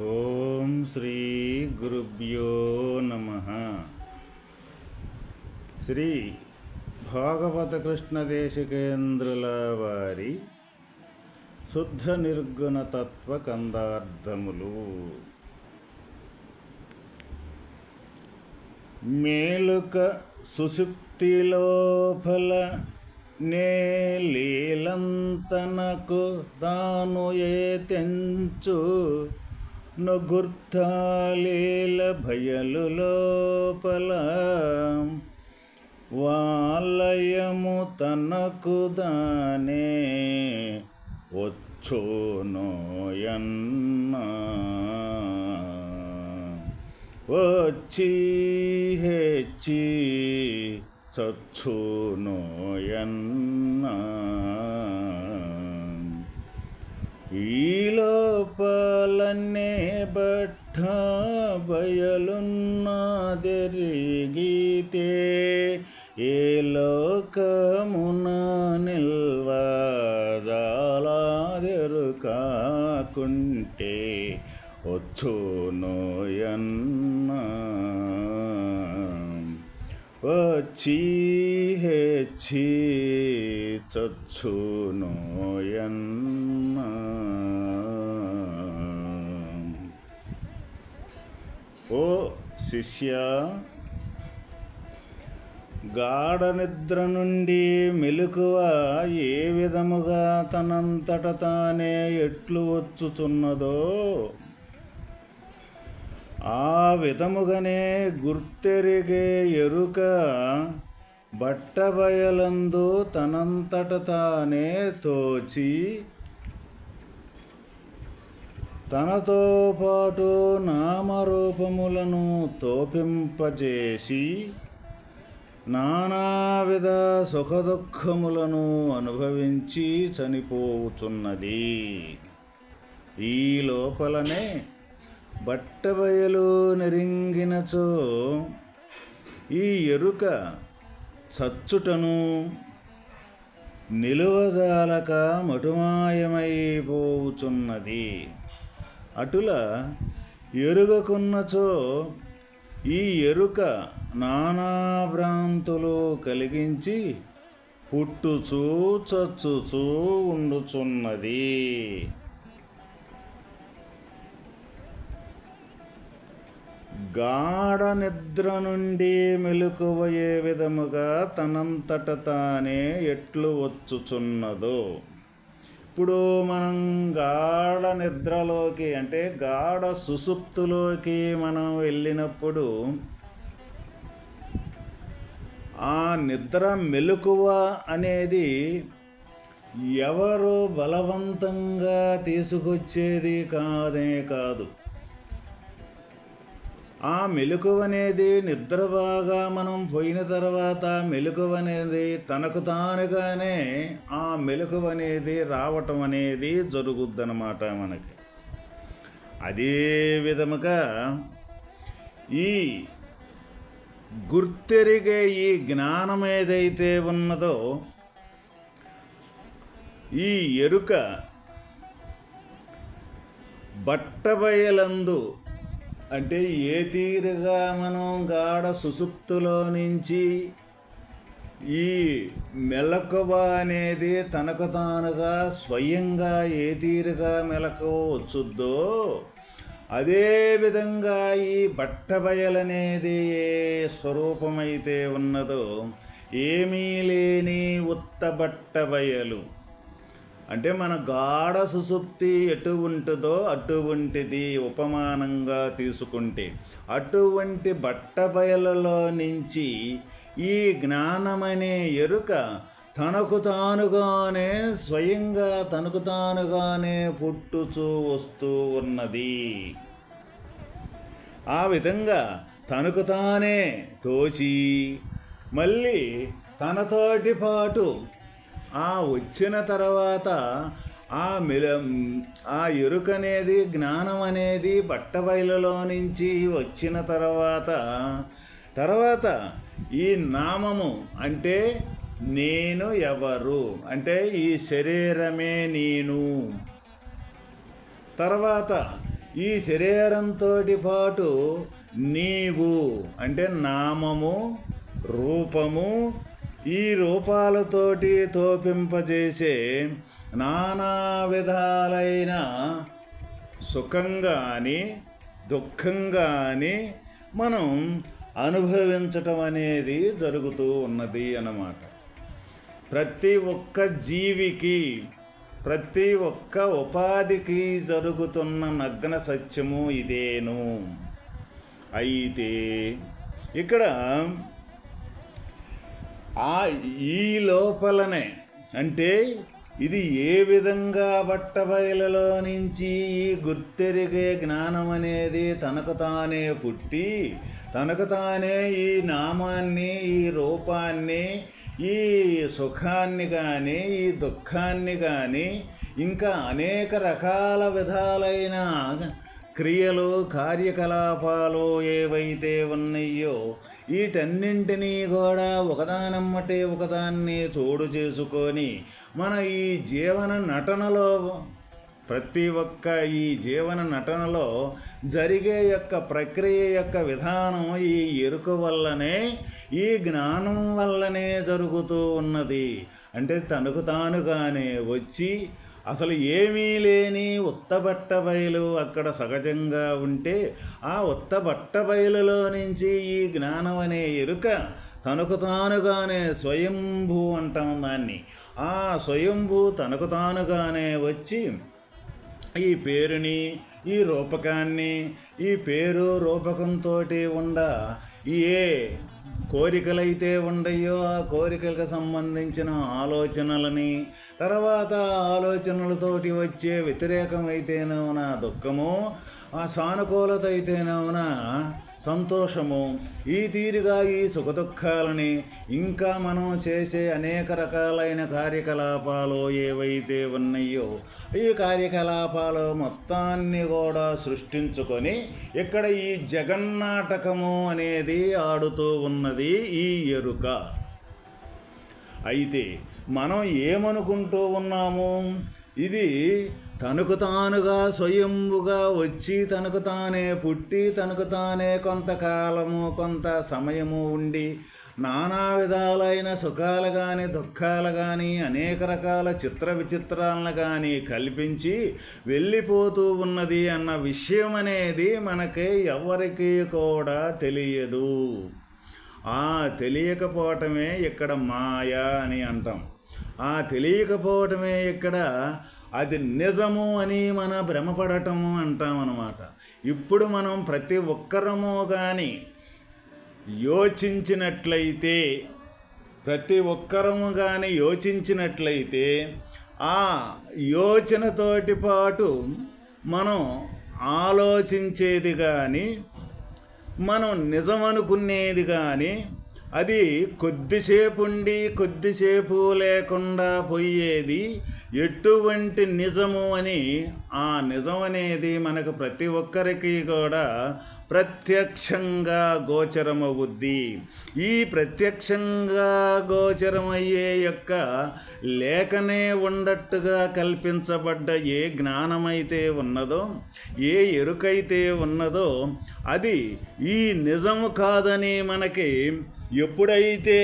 ఓం శ్రీ గురుభ్యో నమ. శ్రీ భాగవత కృష్ణ దేశికేంద్రుల వారి శుద్ధ నిర్గుణ తత్వ కందార్థములు. మేలుక సుషుప్తి నే లీలంతనకు తాను ఏ తెంచు నుగుర్తాలీల భయలు లోపల వాలయము తనకు దానే వచ్చోనోయన్నా వచ్చి హెచ్చి చచ్చునోయన్నా ఈ లోపలన్నే బట్ట బయలున్నదెరిగితే ఏ లోకమున నిల్వజాలాదెరు కాకుంటే వచ్చునోయన్నా వచ్చి హెచ్చి చచ్చునోయన్నా ఓ శిష్య గాఢ నిద్ర నుండి మెలకువ ఏ విధముగా తనంతట తానే ఎట్లు వచ్చుచున్నదో ఆ విధముగానే గుర్తెరిగే ఎరుక బట్టబయలందు తనంతట తానే తోచి తనతో పాటు నామరూపములను తోపింపజేసి నానావిధ సుఖదుఖములను అనుభవించి చనిపోవుచున్నది ఈ లోపలనే బట్టబయలు నెరింగినచో ఈ ఎరుక చచ్చుటను నిలువజాలక మటుమాయమైపోవుచున్నది అటుల ఎరుగకున్నచో ఈ ఎరుక నానాభ్రాంతులు కలిగించి పుట్టుచూ చచ్చుచూ ఉండుచున్నది. గాఢ నిద్ర నుండి మెలకువయే విధముగా తనంతట తానే ఎట్లు వచ్చుచున్నదో. ఇప్పుడు మనం గాఢ నిద్రలోకి అంటే గాఢ సుసుప్తులోకి మనం వెళ్ళినప్పుడు ఆ నిద్ర మెలకువ అనేది ఎవరు బలవంతంగా తీసుకొచ్చేది కాదే కాదు. ఆ మెలకువనేది నిద్ర బాగా మనం పోయిన తర్వాత మెలకువనేది తనకు తానుగానే ఆ మెలకువనేది రావటం అనేది జరుగుద్దనమాట మనకి. అదే విధముగా ఈ గుర్తెరిగే ఈ జ్ఞానం ఏదైతే ఉన్నదో ఈ ఎరుక బట్టబయలందు అంటే ఏ తీరుగా మనం గాఢ సుసుప్తులో నుంచి ఈ మెలకువ అనేది తనకు తానుగా స్వయంగా ఏ తీరుగా మెలకువ వచ్చుద్దో అదేవిధంగా ఈ బట్టబయలనేది ఏ స్వరూపమైతే ఉన్నదో ఏమీ లేని ఉత్త బట్టబయలు. అంటే మన గాఢ సుసుప్తి ఎటు ఉంటుందో అటువంటిది ఉపమానంగా తీసుకుంటే అటువంటి బట్టబయలలో నుంచి ఈ జ్ఞానమనే ఎరుక తనకు తానుగానే స్వయంగా తనకు తానుగానే పుట్టుచూ వస్తూ ఉన్నది. ఆ విధంగా తనకు తానే తోచి మళ్ళీ తనతోటి పాటు ఆ వచ్చిన తర్వాత ఆ మిల ఆ ఎరుక అనేది జ్ఞానం అనేది బట్టబయలులో నుంచి వచ్చిన తర్వాత తర్వాత ఈ నామము అంటే నేను ఎవరు? అంటే ఈ శరీరమే నేను. తర్వాత ఈ శరీరంతో పాటు నీవు అంటే నామము రూపము ఈ రూపాలతోటి తోపింపజేసే నానా విధాలైన సుఖం కానీ దుఃఖం కానీ మనం అనుభవించటం అనేది జరుగుతూ ఉన్నది అన్నమాట. ప్రతి ఒక్క జీవికి ప్రతి ఒక్క ఉపాధికి జరుగుతున్న నగ్న సత్యము ఇదేను. అయితే ఇక్కడ ఆ ఈ లోపలనే. అంటే ఇది ఏ విధంగా బట్టబయలలో నుంచి ఈ గుర్తెరిగే జ్ఞానం అనేది తనకు తానే పుట్టి తనకు తానే ఈ నామాన్ని ఈ రూపాన్ని ఈ సుఖాన్ని కానీ ఈ దుఃఖాన్ని కానీ ఇంకా అనేక రకాల విధాలైన క్రియలు కార్యకలాపాలు ఏవైతే ఉన్నాయో వీటన్నింటినీ కూడా ఒకదానమ్మటే ఒకదాన్ని తోడు చేసుకొని మన ఈ జీవన నటనలో ప్రతి ఒక్క ఈ జీవన నటనలో జరిగే యొక్క ప్రక్రియ యొక్క విధానం ఈ ఎరుక వల్లనే ఈ జ్ఞానం వల్లనే జరుగుతూ ఉన్నది. అంటే తనకు తానుగానే వచ్చి అసలు ఏమీ లేని ఉత్తబట్ట బయలు అక్కడ సహజంగా ఉంటే ఆ ఉత్తబట్ట బయలులో నుంచి ఈ జ్ఞానం అనే ఎరుక తనకు తానుగానే స్వయంభూ అంటాం దాన్ని. ఆ స్వయంభూ తనకు తానుగానే వచ్చి ఈ పేరుని ఈ రూపకాన్ని ఈ పేరు రూపకంతో ఉండ ఏ కోరికలైతే ఉండయో ఆ కోరికలకు సంబంధించిన ఆలోచనలని తర్వాత ఆలోచనలతోటి వచ్చే వ్యతిరేకమైతేనేమన్నా దుఃఖము ఆ సానుకూలత అయితేనేమన్నా సంతోషము. ఈ తీరుగా ఈ సుఖదుఖాలని ఇంకా మనం చేసే అనేక రకాలైన కార్యకలాపాలు ఏవైతే ఉన్నాయో ఈ కార్యకలాపాలు మొత్తాన్ని కూడా సృష్టించుకొని ఇక్కడ ఈ జగన్నాటకము అనేది ఆడుతూ ఉన్నది ఈ ఎరుక. అయితే మనం ఏమనుకుంటూ ఉన్నాము? ఇది తనకు తానుగా స్వయంబుగా వచ్చి తనకు తానే పుట్టి తనకు తానే కొంతకాలము కొంత సమయము ఉండి నానా విధాలైన సుఖాలు కానీ దుఃఖాలు కానీ అనేక రకాల చిత్ర విచిత్రాలను కానీ కల్పించి వెళ్ళిపోతూ ఉన్నది అన్న విషయం అనేది మనకి ఎవరికి కూడా తెలియదు. ఆ తెలియకపోవటమే ఇక్కడ మాయ అని అంటాం. ఆ తెలియకపోవటమే ఇక్కడ అది నిజము అని మన భ్రమపడటము అంటామన్నమాట. ఇప్పుడు మనం ప్రతి ఒక్కరము కానీ యోచించినట్లయితే ప్రతి ఒక్కరము కానీ యోచించినట్లయితే ఆ యోచనతోటి పాటు మనం ఆలోచించేది కానీ మనం నిజం అనుకునేది కానీ అది కొద్దిసేపు ఉండి కొద్దిసేపు లేకుండా పోయేది ఎటువంటి నిజము అని ఆ నిజం అనేది మనకు ప్రతి ఒక్కరికి కూడా ప్రత్యక్షంగా గోచరమవుద్ది. ఈ ప్రత్యక్షంగా గోచరమయ్యే యొక్క లేఖనే ఉండట్టుగా కల్పించబడ్డ ఏ జ్ఞానమైతే ఉన్నదో ఏ ఎరుకైతే ఉన్నదో అది ఈ నిజము కాదని మనకి ఎప్పుడైతే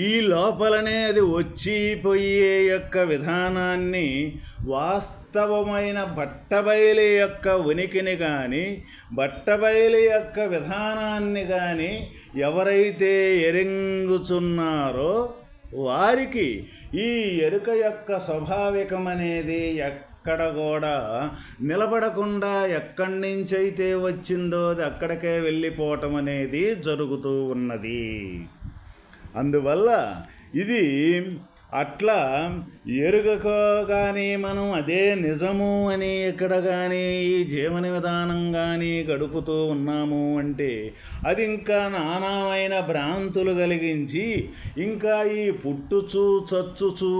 ఈ లోపలనే అది వచ్చిపోయే యొక్క విధానాన్ని వాస్తవమైన బట్టబయలి యొక్క ఉనికిని కానీ బట్టబయలి యొక్క విధానాన్ని కానీ ఎవరైతే ఎరింగుచున్నారో వారికి ఈ ఎరుక యొక్క స్వాభావికం అనేది ఎక్కడ కూడా నిలబడకుండా ఎక్కడి నుంచైతే అయితే వచ్చిందో అది అక్కడికే వెళ్ళిపోవటం అనేది జరుగుతూ ఉన్నది. అందువల్ల ఇది అట్లా ఎరుగకో కానీ మనం అదే నిజము అని ఇక్కడ కానీ ఈ జీవన విధానం కానీ గడుపుతూ ఉన్నాము అంటే అది ఇంకా నానామైన భ్రాంతులు కలిగించి ఇంకా ఈ పుట్టుచు చచ్చుచు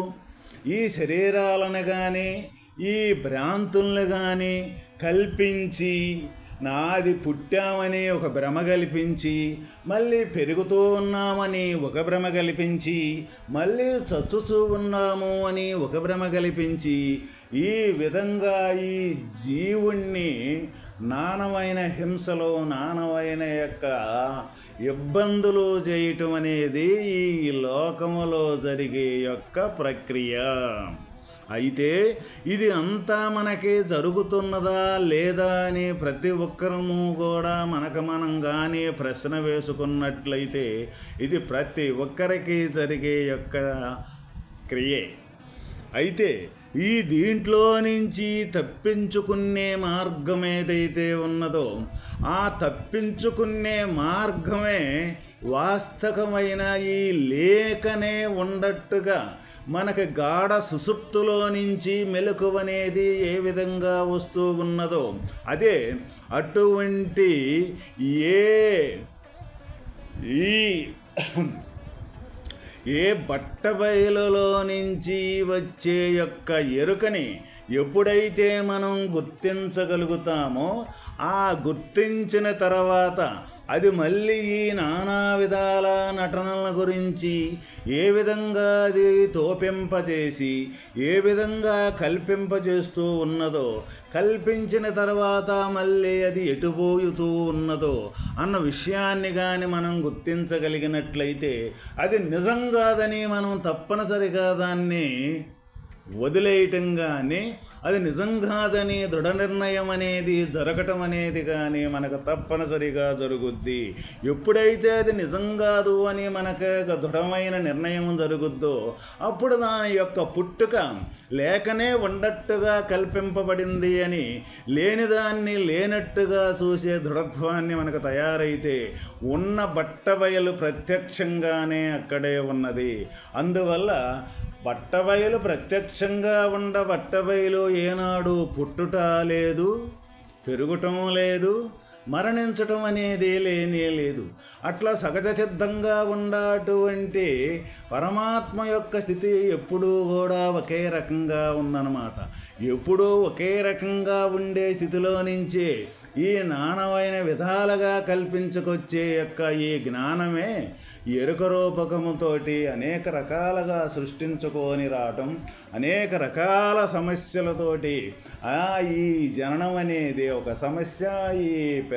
ఈ శరీరాలను కానీ ఈ భ్రాంతులను కానీ కల్పించి నాది పుట్టామని ఒక భ్రమ కల్పించి మళ్ళీ పెరుగుతూ ఉన్నామని ఒక భ్రమ కల్పించి మళ్ళీ చచ్చుతూ ఉన్నాము అని ఒక భ్రమ కల్పించి ఈ విధంగా ఈ జీవుణ్ణి నానమైన హింసలో నానమైన యొక్క ఇబ్బందులు చేయటం అనేది ఈ లోకములో జరిగే యొక్క ప్రక్రియ. అయితే ఇది అంతా మనకి జరుగుతున్నదా లేదా అని ప్రతి ఒక్కరము కూడా మనకు మనం కానీ ప్రశ్న వేసుకున్నట్లయితే ఇది ప్రతి ఒక్కరికి జరిగే యొక్క క్రియే. అయితే ఈ దీంట్లో నుంచి తప్పించుకునే మార్గం ఏదైతే ఉన్నదో ఆ తప్పించుకునే మార్గమే వాస్తవమైన ఈ లేఖనే ఉండట్టుగా మనకి గాఢ సుసుప్తులో నుంచి మెలకువనేది ఏ విధంగా వస్తూ ఉన్నదో అదే అటువంటి ఏ ఈ ఏ బట్టబయలులో నుంచి వచ్చే యొక్క ఎరుకని ఎప్పుడైతే మనం గుర్తించగలుగుతామో ఆ గుర్తించిన తర్వాత అది మళ్ళీ ఈ నానా విధాల నటనల గురించి ఏ విధంగా అది తోపింపజేసి ఏ విధంగా కల్పింపజేస్తూ ఉన్నదో కల్పించిన తర్వాత మళ్ళీ అది ఎటుపోయుతూ ఉన్నదో అన్న విషయాన్ని కానీ మనం గుర్తించగలిగినట్లయితే అది నిజం కాదని మనం తప్పనిసరిగా దాన్ని వదిలేయటం కానీ అది నిజం కాదని దృఢ నిర్ణయం అనేది జరగటం అనేది కానీ మనకు తప్పనిసరిగా జరుగుద్ది. ఎప్పుడైతే అది నిజం కాదు అని మనకు దృఢమైన నిర్ణయం జరుగుద్దో అప్పుడు దాని యొక్క పుట్టుక లేకనే ఉండట్టుగా కల్పింపబడింది అని లేనిదాన్ని లేనట్టుగా చూసే దృఢత్వాన్ని మనకు తయారైతే ఉన్న బట్టబయలు ప్రత్యక్షంగానే అక్కడే ఉన్నది. అందువల్ల బట్టబయలు ప్రత్యక్షంగా ఉండ బట్టబయలు ఏనాడు పుట్టుట లేదు పెరుగుటం లేదు మరణించటం అనేది లేనే లేదు. అట్లా సహజ సిద్ధంగా ఉండటువంటి పరమాత్మ యొక్క స్థితి ఎప్పుడూ కూడా ఒకే రకంగా ఉందన్నమాట. ఎప్పుడూ ఒకే రకంగా ఉండే స్థితిలో నుంచే ఈ నానమైన విధాలుగా కల్పించుకొచ్చే యొక్క ఈ జ్ఞానమే ఎరుక రూపకముతోటి అనేక రకాలుగా సృష్టించుకొని రావటం అనేక రకాల సమస్యలతోటి ఆ ఈ జననం అనేది ఒక సమస్య ఈ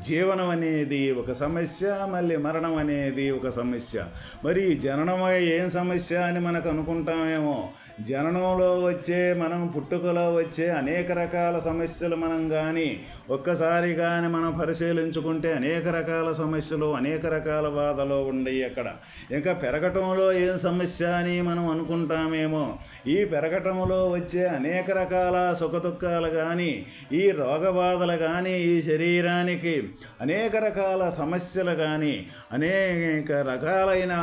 జీవనం అనేది ఒక సమస్య మళ్ళీ మరణం అనేది ఒక సమస్య. మరి జననమై ఏం సమస్య అని మనకు అనుకుంటామేమో? జననంలో వచ్చే మనం పుట్టుకలో వచ్చే అనేక రకాల సమస్యలు మనం కానీ ఒక్కసారి కానీ మనం పరిశీలించుకుంటే అనేక రకాల సమస్యలు అనేక రకాల బాధలు ఉండయి అక్కడ. ఇంకా పెరగటంలో ఏం సమస్య అని మనం అనుకుంటామేమో ఈ పెరగటంలో వచ్చే అనేక రకాల సుఖదుఖాలు కానీ ఈ రోగ బాధలు కానీ ఈ శరీరానికి అనేక రకాల సమస్యలు కానీ అనేక రకాలైన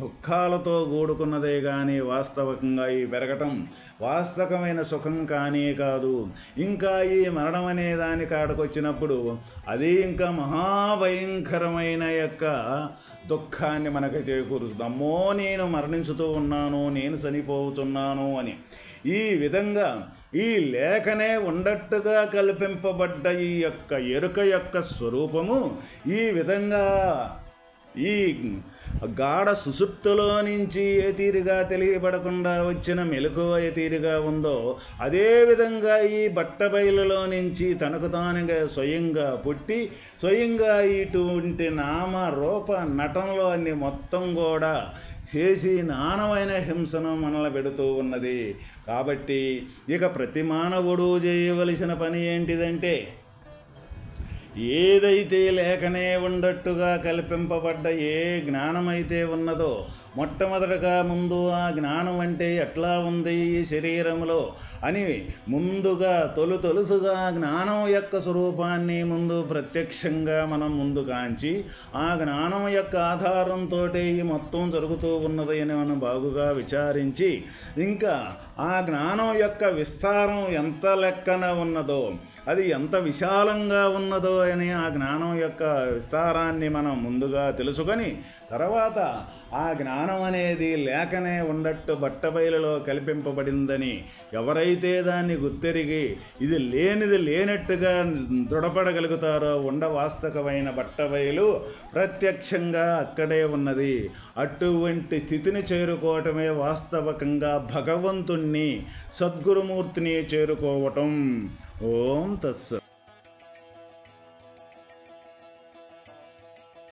దుఃఖాలతో కూడుకున్నదే కానీ వాస్తవకంగా ఈ పెరగటం వాస్తవమైన సుఖం కానీ కాదు. ఇంకా ఈ మరణం అనే దాని కాడకొచ్చినప్పుడు అది ఇంకా మహాభయంకరమైన యొక్క దుఃఖాన్ని మనకు చేకూరుస్తుంది అమ్మో నేను మరణించుతూ ఉన్నాను నేను చనిపోతున్నాను అని. ఈ విధంగా ఈ లేఖనే ఉండట్టుగా కల్పింపబడ్డ ఈ యొక్క ఎరుక యొక్క స్వరూపము ఈ విధంగా ఈ గాఢ సుసుప్తులో నుంచి ఏ తీరుగా తెలియబడకుండా వచ్చిన మెలకువ ఏ తీరుగా ఉందో అదేవిధంగా ఈ బట్టబయలులో నుంచి తనకు తానుగా స్వయంగా పుట్టి స్వయంగా ఇటువంటి నామ రూప నటనలో అన్ని మొత్తం కూడా చేసి నానమైన హింసను మనల పెడుతూ ఉన్నది. కాబట్టి ఇక ప్రతి మానవుడు చేయవలసిన పని ఏంటిదంటే ఏదైతే లేఖనే ఉండట్టుగా కల్పింపబడ్డ ఏ జ్ఞానమైతే ఉన్నదో మొట్టమొదటగా ముందు ఆ జ్ఞానం అంటే ఎట్లా ఉంది ఈ శరీరంలో అని ముందుగా తొలు తొలుసుగా జ్ఞానం యొక్క స్వరూపాన్ని ముందు ప్రత్యక్షంగా మనం ముందు కాంచి ఆ జ్ఞానం యొక్క ఆధారంతో ఈ మొత్తం జరుగుతూ ఉన్నది అని మనం బాగుగా విచారించి ఇంకా ఆ జ్ఞానం యొక్క విస్తారం ఎంత లెక్కన ఉన్నదో అది ఎంత విశాలంగా ఉన్నదో అని ఆ జ్ఞానం యొక్క విస్తారాన్ని మనం ముందుగా తెలుసుకొని తర్వాత ఆ జ్ఞానం అనేది లేకనే ఉండట్టు బట్టబయలులో కల్పింపబడిందని ఎవరైతే దాన్ని గుర్తెరిగి ఇది లేనిది లేనట్టుగా దృఢపడగలుగుతారో ఉండవాస్తవమైన బట్టబయలు ప్రత్యక్షంగా అక్కడే ఉన్నది. అటువంటి స్థితిని చేరుకోవటమే వాస్తవకంగా భగవంతుణ్ణి సద్గురుమూర్తిని చేరుకోవటం. ఓం తత్స